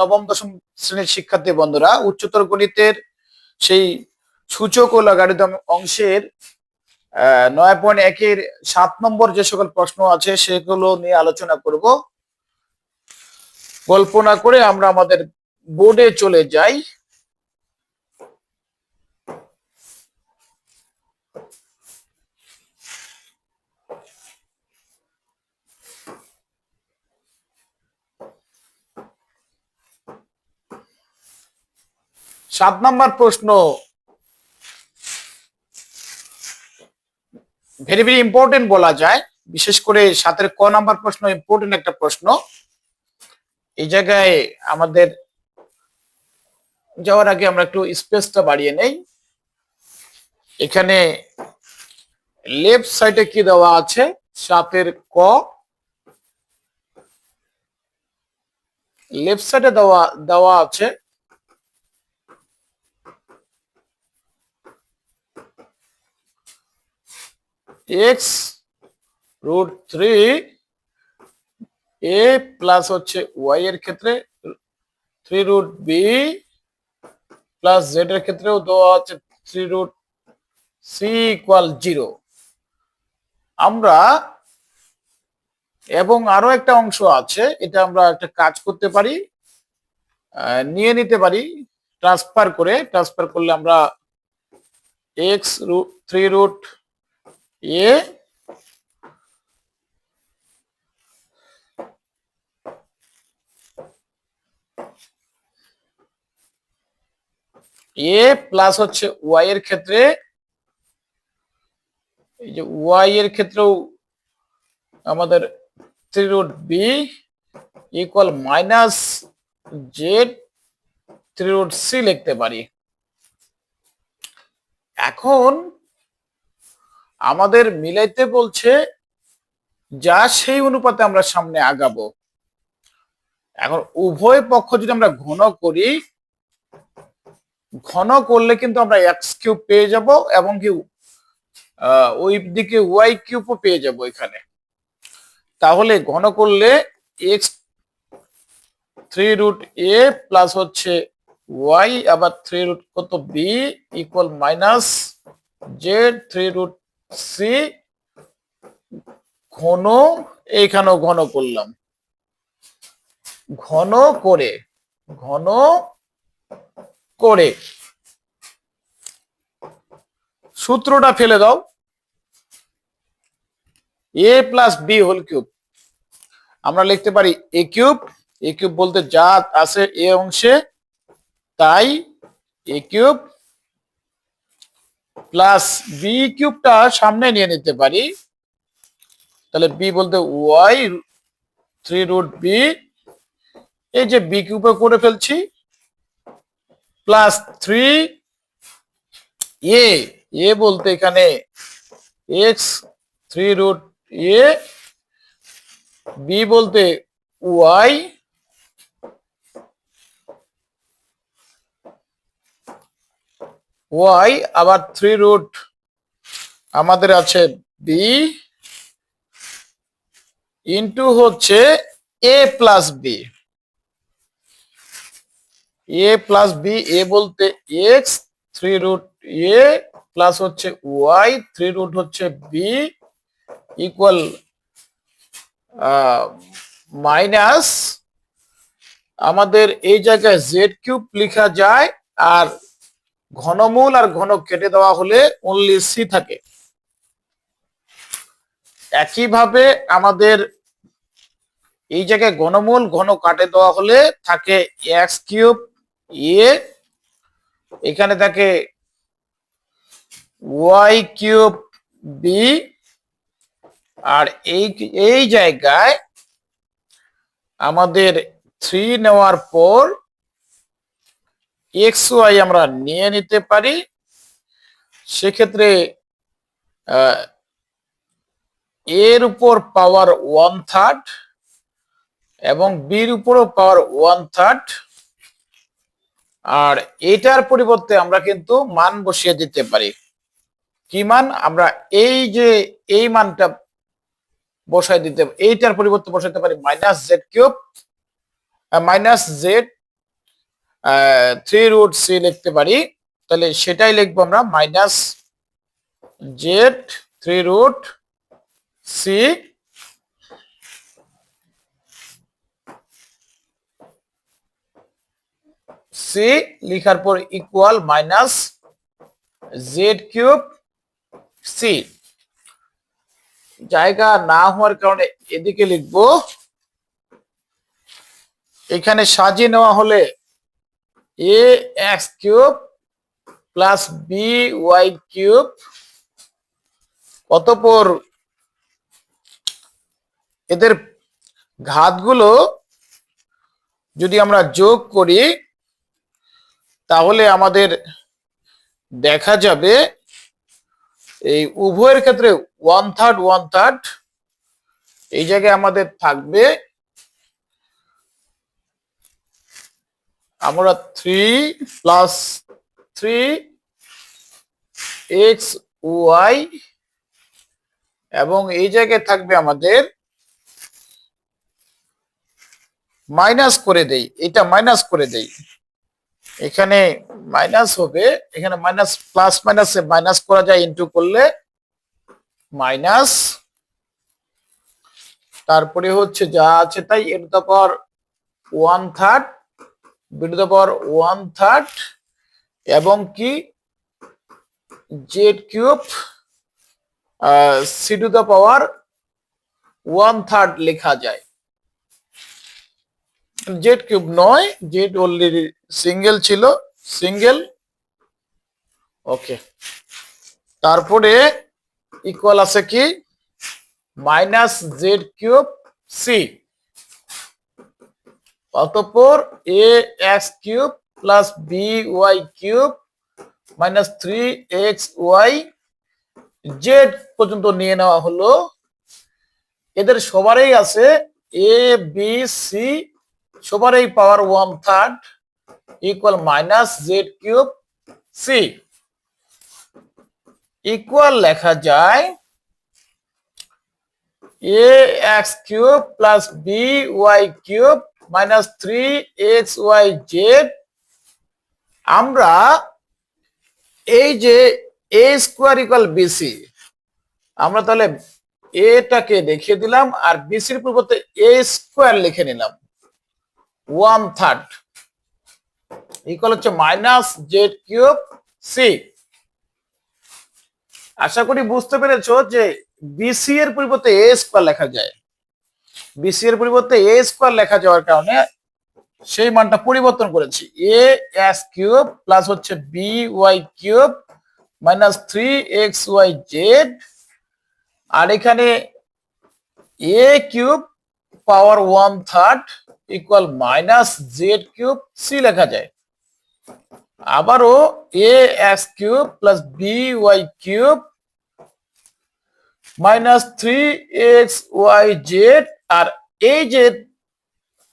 নবম, দশম শ্রেণির শিক্ষার্থী বন্ধুরা, উচ্চতর গণিতের সেই সূচক ও লগারিদম অংশের নয় পয়েন্ট একের সাত নম্বর যে সকল প্রশ্ন আছে সেগুলো নিয়ে আলোচনা করব। কল্পনা করে আমরা আমাদের বোর্ডে চলে যাই। সাত নম্বর প্রশ্ন। ভেরি ভেরি ইম্পর্টেন্ট বলা যায়। বিশেষ করে সাতের ক নাম্বার প্রশ্ন ইম্পর্টেন্ট একটা প্রশ্ন। এই জায়গায় আমাদের যাওয়ার আগে আমরা একটু স্পেসটা বাড়িয়ে নেই। এখানে লেফট সাইডে কি দেওয়া আছে? সাতের ক। লেফট সাইডে দেওয়া দেওয়া আছে। X root three a plus হচ্ছে ওয়াই এর ক্ষেত্রে three root b plus z এর ক্ষেত্রেও দেওয়া আছে three root c equal zero আমরা এবং আরও একটা অংশ আছে, এটা আমরা একটা কাজ করতে পারি নিয়ে নিতে পারি ট্রান্সফার করে ট্রান্সফার করলে আমরা x root three root a a plus হচ্ছে ওয়াই এর ক্ষেত্রে, এই যে ওয়াই এর ক্ষেত্রেও আমাদের three root b equal minus z three root c লিখতে পারি। এখন আমাদের মিলাইতে বলছে, যা সেই অনুপাতে আমরা সামনে আগাবো। এখন উভয় পক্ষ যদি আমরা ঘন করি, ঘন করলে কিন্তু আমরা এক্স কিউব পেয়ে যাব এবং কি ওই দিকে ওয়াই কিউবও পেয়ে যাব এখানে। তাহলে ঘন করলে x three root a plus হচ্ছে ওয়াই আবার থ্রি রুট কত b equal minus z three root c ঘন, এইখানেও ঘন করলাম। ঘন করে ঘন করে। সূত্রটা ফেলে দাও। A plus b whole cube. আমরা লিখতে পারি এ কিউব। এ কিউব বলতে যা আছে এ অংশে, তাই এ কিউব প্লাস বি কিউবটা সামনে নিয়ে নিতে পারি। তাহলে বি বলতে ওয়াই থ্রি রুট বি এই যে বি কিউবে করে ফেলছি। প্লাস থ্রি এ এ বলতে এখানে x three root a b বলতে ওয়াই ওয়াই আবার থ্রি রুট আমাদের আছে বি ইন্টু হচ্ছে a plus b a plus b a বলতে x three root a plus হচ্ছে ওয়াই থ্রি রুট হচ্ছে বি ইকুয়াল মাইনাস আমাদের এই জায়গায় জেড কিউব লেখা যায় আর ঘনমূল আর ঘন কেটে দেওয়া হলে অনলি সি থাকে। একইভাবে আমাদের এই জায়গায় ঘনমূল, ঘন কাটে দেওয়া হলে থাকে এক্স কিউব এ এখানে থাকে ওয়াই কিউব বি আর এই এই জায়গায় আমাদের থ্রি নেওয়ার পর এক্স ওয়াই আমরা নিয়ে নিতে পারি। সেক্ষেত্রে এর উপর পাওয়ার ওয়ান থার্ড এবং বির উপরও পাওয়ার ওয়ান থার্ড। আর এটার পরিবর্তে আমরা কিন্তু মান বসিয়ে দিতে পারি। কি মান? আমরা এই যে, এই মানটা বসাই দিতে, এইটার পরিবর্তে বসাইতে পারি minus z cube. Minus z three root c লিখতে পারি। তাহলে সেটাই লিখব আমরা minus z three root c c লিখার পর equal minus z cube c জায়গা না হওয়ার কারণে এদিকে লিখব, এখানে সাজিয়ে নেওয়া হলে a x cube plus b y cube অতপর এদের ঘাতগুলো যদি আমরা যোগ করি, তাহলে আমাদের দেখা যাবে এই উভয়ের ক্ষেত্রে ওয়ান থার্ড ওয়ান থার্ড এই জায়গায় আমাদের থাকবে আমরা three plus three x y এবং এই জায়গায় থাকবে আমাদের মাইনাস করে দেই। এটা মাইনাস করে দেই। এখানে মাইনাস হবে, এখানে মাইনাস প্লাস মাইনাসে মাইনাস করা যায় ইনটু করলে মাইনাস তারপরে হচ্ছে যা আছে তাই এর to power one third b to power one third এবং কি? Z cube c to the power one third লেখা যায়। জেড কিউব নয় জেড অলরেডি সিঙ্গেল ছিল সিঙ্গেল ওকে তারপরে ইকুয়াল আছে কি? মাইনাস জেড কিউব সি অতঃপর a x cube plus b y cube minus three x y z পর্যন্ত নিয়ে নেওয়া হলো। এদের সবারই আছে এ বি সি সবারই power one third equal minus z cube c equal লেখা যায় a x cube plus b y cube minus three x y z আমরা এই যে এ স্কোয়ার ইকুয়াল বিসি আমরা তাহলে এটাকে দেখিয়ে দিলাম আর বিসির পরিবর্তে এ স্কোয়ার লিখে নিলাম। ওয়ান থার্ড ইকুয়াল হচ্ছে মাইনাস জেড কিউব সি আশা করি বুঝতে পেরেছ যে বিসি এর পরিবর্তে এ স্কোয়ার লেখা যায়। বিসি এর পরিবর্তে এ স্কোয়ার লেখা যাওয়ার কারণে সেই মানটা পরিবর্তন করেছি। এ এস কিউব প্লাস হচ্ছে b y cube minus three x y z আর এখানে a cube power one third equal minus z cube c লেখা যায়। আবারও a x cube plus b y cube minus three x y z আর এই যে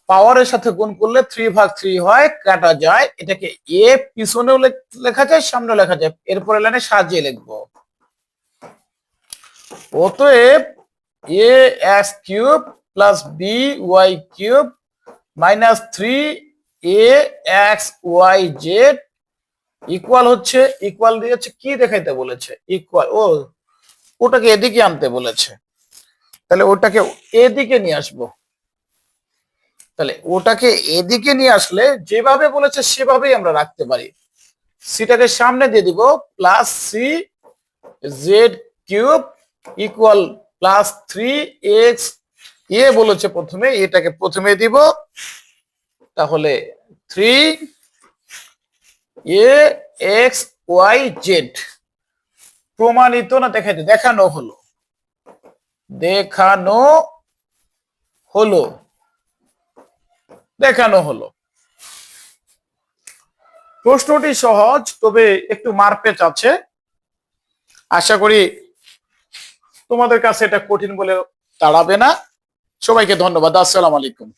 পাওয়ারের সাথে গুণ করলে থ্রি ভাগ থ্রি হয়, কাটা যায়। এটাকে এ পিছনেও লেখ- যায়, সামনেও লেখা যায়। এরপরে লাইনে সাজিয়ে লিখব। অতএব a x cube plus b y cube minus three a x y z equal হচ্ছে ইকুয়াল দিয়ে হচ্ছে কি দেখাইতে বলেছে? ইকুয়াল ও, ওটাকে এদিকে আনতে বলেছে। তাহলে ওটাকে এদিকে নিয়ে আসব। তাহলে ওটাকে এদিকে নিয়ে আসলে যেভাবে বলেছে সেভাবেই আমরা রাখতে পারি। সিটাকে সামনে দিয়ে দিব plus c z cube equal plus three x a বলেছে প্রথমে, এটাকে প্রথমে দিব। তাহলে three a x y z প্রমাণিত না দেখাইতে, দেখানো হলো। দেখানো হলো। দেখানো হলো। প্রশ্নটি সহজ, তবে একটু মারপেচ আছে। আশা করি তোমাদের কাছে এটা কঠিন বলে দাঁড়াবে না। সবাইকে ধন্যবাদ। আসসালাম আলাইকুম।